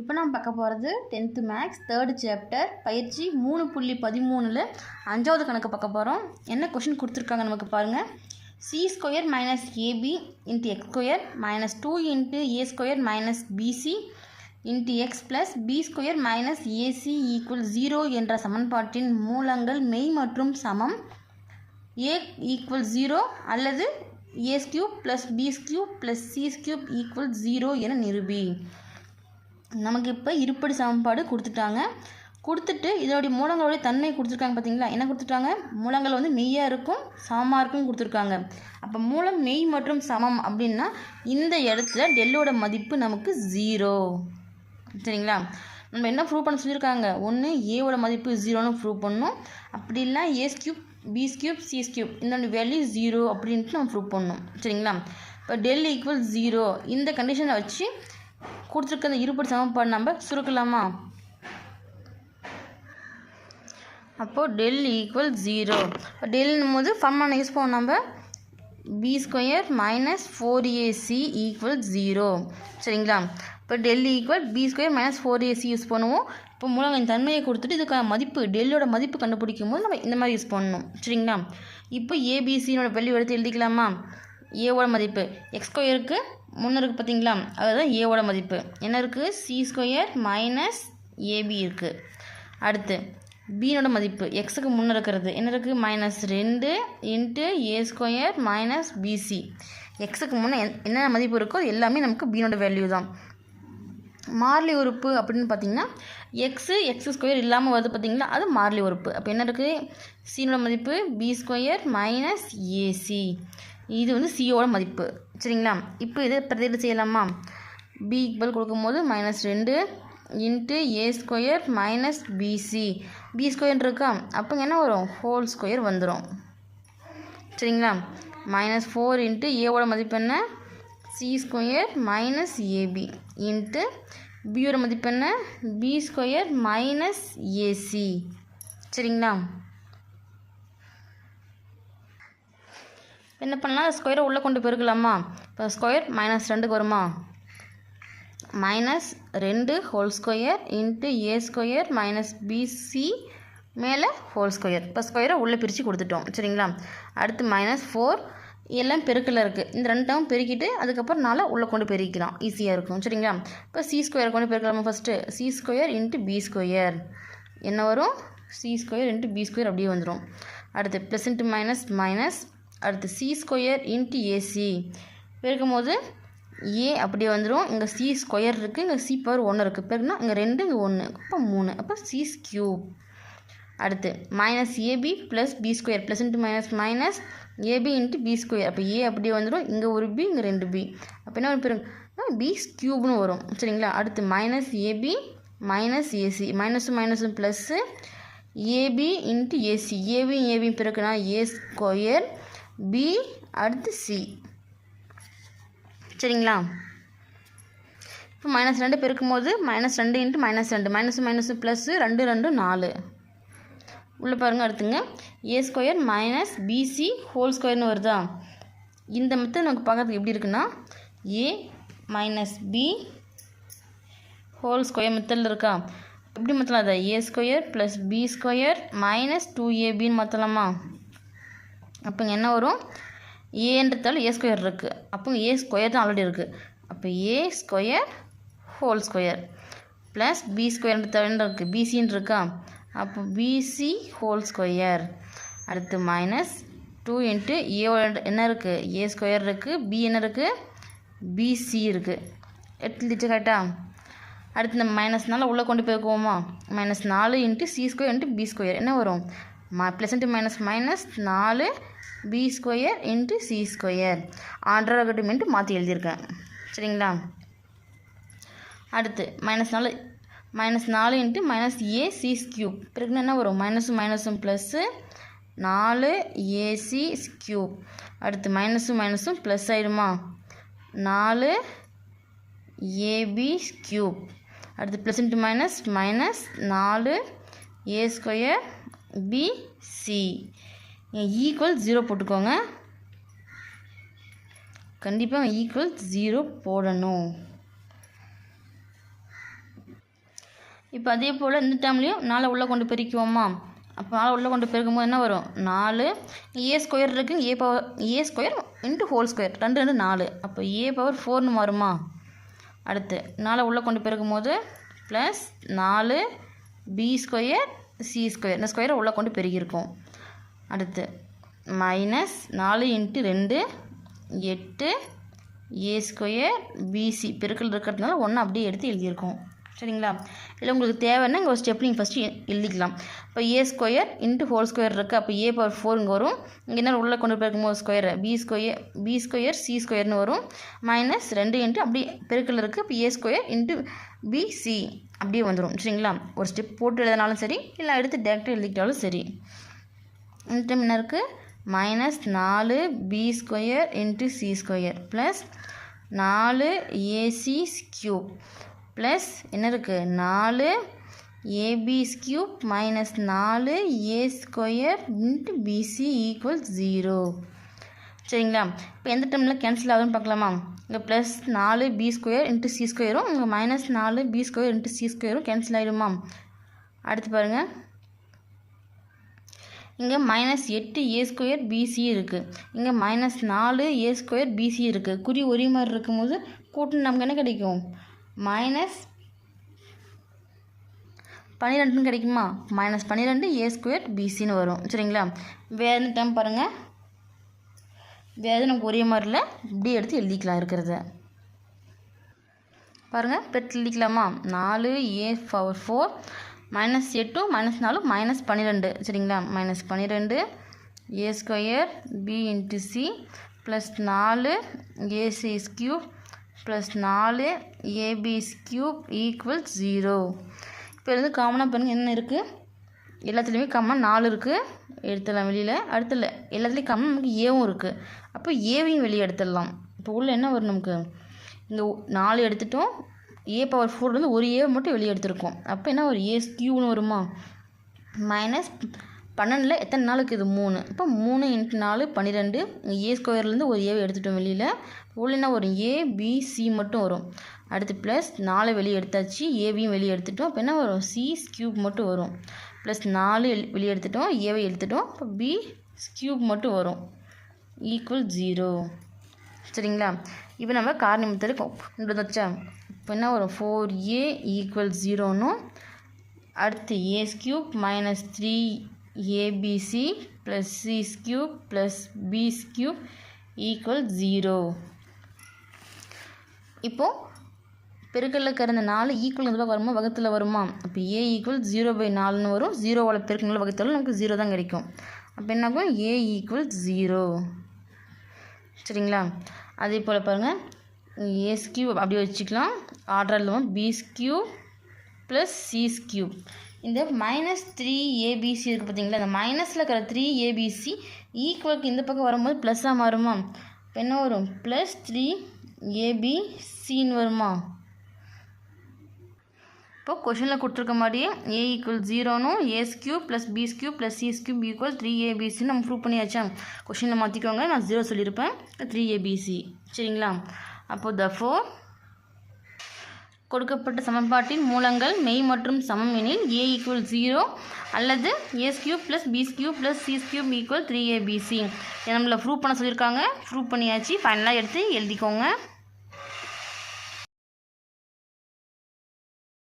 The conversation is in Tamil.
இப்போ நம்ம பார்க்க போகிறது டென்த்து மேக்ஸ் தேர்டு சாப்டர் பயிற்சி மூணு புள்ளி பதிமூணில் அஞ்சாவது கணக்கு பார்க்க போகிறோம். என்ன கொஷின் கொடுத்துருக்காங்க நமக்கு பாருங்கள் C square minus A B into X square minus two into A square minus B C into X plus B square minus A C equal zero என்ற சமன்பாட்டின் மூலங்கள் மெய் மற்றும் சமம். ஏ ஈக்குவல் ஜீரோ அல்லது A's cube plus B's cube plus C's cube equal zero என நிரூபி. நமக்கு இப்போ இருப்படி சமன்பாடு கொடுத்துட்டாங்க. கொடுத்துட்டு இதோடைய மூலங்களுடைய தன்மை கொடுத்துருக்காங்க பார்த்தீங்களா என்ன கொடுத்துட்டாங்க? மூலங்கள் வந்து மெய்யாக இருக்கும் சமமாக இருக்கும் கொடுத்துருக்காங்க. அப்போ மூலம் மெய் மற்றும் சமம் அப்படின்னா இந்த இடத்துல டெல்லோட மதிப்பு நமக்கு ஜீரோ சரிங்களா? நம்ம என்ன ப்ரூவ் பண்ண சொல்லியிருக்காங்க? ஒன்று ஏவோட மதிப்பு ஜீரோன்னு ப்ரூவ் பண்ணணும் அப்படி இல்லை A's cube B's cube C's cube இந்த வேல்யூ ஜீரோ அப்படின்ட்டு நம்ம ப்ரூவ் பண்ணணும் சரிங்களா? இப்போ டெல் ஈக்குவல் ஜீரோ இந்த கண்டிஷனை வச்சு கொடுத்துருக்க அந்த இருபடி சமன்பாடு நம்ம சுருக்கலாமா? அப்போது டெல் ஈக்குவல் ஜீரோ இப்போ டெல்னும் போது ஃபர்மான யூஸ் பண்ணோம் நம்ம. B square minus four A C equal zero சரிங்களா? இப்போ del equal B square minus four A C use பண்ணுவோம். இப்போ மூலங்களின் தன்மையை கொடுத்துட்டு இதுக்கான மதிப்பு டெல்லோட மதிப்பு கண்டுபிடிக்கும் போது நம்ம இந்த மாதிரி யூஸ் பண்ணணும். சரிங்களா? இப்போ ஏபிசியோட வேல்யூ எடுத்து எழுதிக்கலாமா? ஏவோட மதிப்பு. எக்ஸ் ஸ்கொயருக்கு முன்னே இருக்குது பார்த்தீங்களா? அதுதான் ஏவோட மதிப்பு. என்ன இருக்குது சி ஸ்கொயர் மைனஸ் ஏபி இருக்குது அடுத்து பீனோட மதிப்பு. எக்ஸுக்கு முன்னே இருக்கிறது. என்ன இருக்குது மைனஸ் ரெண்டு into A square minus B C எக்ஸுக்கு முன்னே என்ன மதிப்பு இருக்கோ அது எல்லாமே நமக்கு பீனோட வேல்யூ தான். மார்லி உறுப்பு அப்படின்னு பார்த்தீங்கன்னா எக்ஸு எக்ஸ் ஸ்கொயர் இல்லாமல் வருது பார்த்தீங்களா? அது மார்லி உறுப்பு. அப்போ என்ன இருக்குது சீனோட மதிப்பு பி ஸ்கொயர் மைனஸ் ஏசி இது வந்து சியோட மதிப்பு. சரிங்களா? இப்போ இதை பிரதியிட செய்யலாமா? பி ஈக்குவல் கொடுக்கும்போது மைனஸ் ரெண்டு into A square minus B C B square இருக்கா? அப்போ என்ன வரும்? ஹோல் ஸ்கொயர் வந்துடும் சரிங்களா? மைனஸ் ஃபோர் இன்ட்டு ஏவோட மதிப்பு என்ன? C square minus A B into பியோட மதிப்பு என்ன? பி ஸ்கொயர் மைனஸ் ஏசி சரிங்களா? என்ன பண்ணலாம்? ஸ்கொயரை உள்ளே கொண்டு பெருக்கலாமா? இப்போ ஸ்கொயர் மைனஸ் ரெண்டுக்கு வருமா? மைனஸ் ரெண்டு whole square into A square minus B C மேலே ஹோல் ஸ்கொயர் இப்போ ஸ்கொயரை உள்ளே பிரித்து கொடுத்துட்டோம். சரிங்களா? அடுத்து மைனஸ் ஃபோர் எல்லாம் பெருக்கில் இருக்குது இந்த ரெண்டும் பெருக்கிட்டு அதுக்கப்புறம் நாளை உள்ளே கொண்டு பெருக்கலாம் ஈஸியாக இருக்கும். சரிங்களா? இப்போ சி ஸ்கொயர் கொண்டு பெருக்கலாமா first C square into B square என்ன வரும்? C square into B square அப்படியே வந்துடும் அடுத்து ப்ளஸ் இன்ட்டு மைனஸ் மைனஸ் அடுத்து C square into A C பெருக்கும்போது ஏ அப்படியே வந்துடும் இங்கே சி ஸ்கொயர் இருக்குது இங்கே சி பவர் ஒன்று இருக்குது பெருக்குனா இங்கே ரெண்டு இங்கே ஒன்று அப்போ மூணு. அப்போ சி கியூப் அடுத்து minus A B plus B square plus into minus minus A B into B square அப்போ ஏ அப்படியே வந்துடும் இங்கே ஒரு பி இங்கே ரெண்டு பி அப்போ என்ன பெருங்க பி க்யூப்னு வரும். சரிங்களா? அடுத்து மைனஸ் ஏபி மைனஸ் ஏசி மைனஸும் மைனஸும் plus A B into A C A B A B பிறகுனா A square B அடுத்து சி சரிங்களா? இப்போ மைனஸ் ரெண்டு பெருக்கும் போது மைனஸ் ரெண்டு இன்ட்டு மைனஸ் ரெண்டு. மைனஸ் மைனஸ் ப்ளஸ்ஸு ரெண்டு ரெண்டு நாலு. உள்ளே பாருங்கள் அடுத்துங்க A square minus B C whole ஸ்கொயர்னு வருதா? இந்த மெத்தட் நமக்கு பார்க்குறதுக்கு எப்படி இருக்குன்னா A minus B whole square மெத்தடில் இருக்கா? எப்படி மத்தலாம் அதை A square plus B square minus two ஏபின்னு மத்தலாமா? அப்போ என்ன வரும்? ஏன்றதால ஏ ஸ்கொயர் இருக்குது அப்போ ஏ ஸ்கொயர் தான் ஆல்ரெடி இருக்குது அப்போ A square whole square plus B ஸ்கொயர்ன்ற இருக்குது பிசின்னு இருக்கா? அப்போ பிசி ஹோல் ஸ்கொயர் அடுத்து மைனஸ் டூ இன்ட்டு ஏ என்ன இருக்குது ஏ ஸ்கொயர் இருக்குது பி என்ன இருக்குது பிசி இருக்குது எடுத்துட்டு கரெக்டாக அடுத்து இந்த மைனஸ்னால உள்ளே கொண்டு போயிருக்கோமா மைனஸ் நாலு into C square into B square என்ன வரும்? மா ப்ளஸ் இன்ட்டு மைனஸ் மைனஸ் நாலு B square into C square order ஆகட்டுமென்ட்டு மாற்றி எழுதியிருக்கேன். சரிங்களா? அடுத்து மைனஸ் நாலு மைனஸ் நாலு into minus A C cube பிறகு என்ன வரும்? மைனஸும் மைனஸும் ப்ளஸ்ஸு நாலு ஏசி க்யூப் அடுத்து மைனஸும் மைனஸும் ப்ளஸ் ஆயிடுமா நாலு ஏபி க்யூப் அடுத்து ப்ளஸ் இன்ட்டு மைனஸ் மைனஸ் நாலு A square B C equal zero போட்டுக்கோங்க. கண்டிப்பாக ஈக்குவல் ஜீரோ போடணும். இப்போ அதே போல் இந்த டேர்ம்லேயும் நாலு உள்ளே கொண்டு பெருக்குவோமா? அப்போ நாலு உள்ளே கொண்டு பெருக்கும்போது என்ன வரும்? நாலு. ஏ ஸ்கொயர் இருக்குது A power A square into whole square ரெண்டு ரெண்டு நாலு. அப்போ ஏ பவர் ஃபோர்னு மாறுமா? அடுத்து நாலு உள்ளே கொண்டு பெருக்கும்போது ப்ளஸ் நாலு பி ஸ்கொயர் சி ஸ்கொயர் இந்த ஸ்கொயரை உள்ளே கொண்டு பெருகியிருக்கோம் அடுத்து மைனஸ் நாலு இன்ட்டு ரெண்டு எட்டு ஏ ஸ்கொயர் பிசி பெருக்கல் இருக்கிறதுனால ஒன்று அப்படியே எடுத்து எழுதியிருக்கோம். சரிங்களா? இல்லை உங்களுக்கு தேவைன்னா இங்கே ஒரு ஸ்டெப் நீங்கள் ஃபஸ்ட்டு எழுதிக்கலாம். இப்போ A square into whole square இருக்குது அப்போ ஏ பவர் ஃபோர் இங்கே வரும். இங்கே என்ன உள்ளே கொண்டு போயிருக்கும்போது square B square B square C ஸ்கொயர்னு வரும். மைனஸ் ரெண்டு இன்ட்டு அப்படியே பெருக்கல் இருக்குது இப்போ ஏ ஸ்கொயர் இன்ட்டு பிசி அப்படியே வந்துடும் சரிங்களா? ஒரு ஸ்டெப் போட்டு எழுதினாலும் சரி இல்லை எடுத்து டேரெக்டாக எழுதிக்கிட்டாலும் சரி. இந்த டைம் என்ன இருக்குது மைனஸ் நாலு B square into C square plus நாலு ஏசி ஸ்கியூப் ப்ளஸ் என்ன இருக்குது நாலு ஏபி ஸ்கியூப் மைனஸ் நாலு A square into B C equal zero சரிங்களா? இப்போ எந்த டைமில் கேன்சல் ஆகுதுன்னு பார்க்கலாமா? இங்கே ப்ளஸ் நாலு பி ஸ்கொயர் இன்ட்டு சி ஸ்கொயரும் இங்கே மைனஸ் நாலு பி ஸ்கொயர் இன்ட்டு சி ஸ்கொயரும் கேன்சல் ஆகிடுமா அடுத்து பாருங்கள் இங்கே மைனஸ் எட்டு ஏ ஸ்கொயர் பிசி இருக்குது இங்கே மைனஸ் நாலு ஏ ஸ்கொயர் பிசி இருக்குது குறி ஒரே மாதிரி இருக்கும்போது கூட்டு நமக்கு என்ன கிடைக்கும்? மைனஸ் பன்னிரெண்டுன்னு கிடைக்குமா? மைனஸ் பன்னிரெண்டு ஏ ஸ்கொயர் பிசின்னு வரும். சரிங்களா? வேறு என்ன டைம் பாருங்கள் வேறு நமக்கு ஒரே மாதிரி இல்லை? இப்படி எடுத்து எழுதிக்கலாம் இருக்கிறத. பாருங்கள் பெட் எழுதிக்கலாமா? நாலு ஏ பவர் ஃபோர் மைனஸ் எட்டு மைனஸ் நாலு மைனஸ் பன்னிரெண்டு. சரிங்களா? மைனஸ் பன்னிரெண்டு A square B into C plus நாலு ஏசி ஸ்கியூப் ப்ளஸ் நாலு A B cube equal zero இப்போ இருந்து காமனாக பாருங்கள் என்ன இருக்குது எல்லாத்துலேயுமே காமனாக நாலு இருக்குது எடுத்துடலாம் வெளியில். அடுத்துல எல்லாத்துலேயும் காமனாக நமக்கு ஏவும் இருக்குது அப்போ ஏவையும் வெளியே எடுத்துடலாம். இப்போ உள்ள என்ன வரும் நமக்கு? இங்கே நாலு எடுத்துட்டோம். ஏ பவர் ஃபோர்லேருந்து ஒரு ஏ மட்டும் வெளியே எடுத்திருக்கோம். அப்போ என்ன ஒரு ஏ கியூன்னு வருமா? மைனஸ் பன்னெண்டில் எத்தனை நாளுக்கு இது மூணு? இப்போ மூணு இன்ட்டு நாலு பன்னிரெண்டு. ஏ ஸ்கொயர்லேருந்து ஒரு ஏவை எடுத்துட்டோம் வெளியில். உள்ள ஒரு வரும்? ஏ பி சி மட்டும் வரும். அடுத்து ப்ளஸ் நாலு வெளியே எடுத்தாச்சு. ஏபியும் வெளியே எடுத்துட்டோம். அப்போ என்ன வரும்? சி கியூப் மட்டும் வரும். ப்ளஸ் நாலு வெளியே எடுத்துட்டோம். ஏவை எடுத்துட்டோம். இப்போ பி கியூப் மட்டும் வரும். ஈக்குவல் ஜீரோ சரிங்களா? இப்போ நம்ம கார் மெத்தடு கொண்டு வச்சா இப்போ என்ன வரும்? ஃபோர் ஏ ஈக்குவல் ஜீரோன்னு அடுத்து A's cube minus three A B C plus C's cube plus B's cube equal zero இப்போது பெருக்கல்ல இருக்கிற நாலு ஈக்குவல் இந்த வருமா வகுத்தில் வருமா? அப்போ ஏ ஈக்குவல் ஜீரோ பை நாலுன்னு வரும். ஜீரோவோட பெருக்கங்களை வகுத்தாலும் நமக்கு ஜீரோ தான் கிடைக்கும். அப்போ என்னாகும் ஏ ஈக்குவல் ஜீரோ சரிங்களா? அதே போல் பாருங்கள் ஏஸ் கியூப் அப்படியே வச்சுக்கலாம். ஆர்டர் வந்து B's cube plus C's cube இந்த minus three A B C இருக்குது பார்த்தீங்களா இந்த மைனஸில் இருக்கிற த்ரீ ஏபிசி ஈக்குவலுக்கு இந்த பக்கம் வரும்போது ப்ளஸ்ஸாக மாறுமா? இப்போ என்ன வரும்? ப்ளஸ் த்ரீ ஏபிசின்னு வருமா? இப்போ கொஷனில் கொடுத்துருக்க மாதிரியே ஏ equal ஜீரோனும் A's cube plus B's cube plus C's cube equal three ஏபிசின்னு நம்ம ப்ரூவ் பண்ணியாச்சா? கொஷனில் மாற்றிக்கோங்க நான் ஜீரோ சொல்லியிருப்பேன். த்ரீ ஏபிசி சரிங்களா? அப்போது த ஃபோர் கொடுக்கப்பட்ட சமன்பாட்டின் மூலங்கள் மெய் மற்றும் சமம் எனில் ஏ ஈக்குவல் ஜீரோ அல்லது A's cube plus B's cube plus C's cube equal three A B C நம்மளை ப்ரூவ் பண்ண சொல்லியிருக்காங்க. ப்ரூவ் பண்ணியாச்சு. ஃபைனலாக எடுத்து எழுதிக்கோங்க.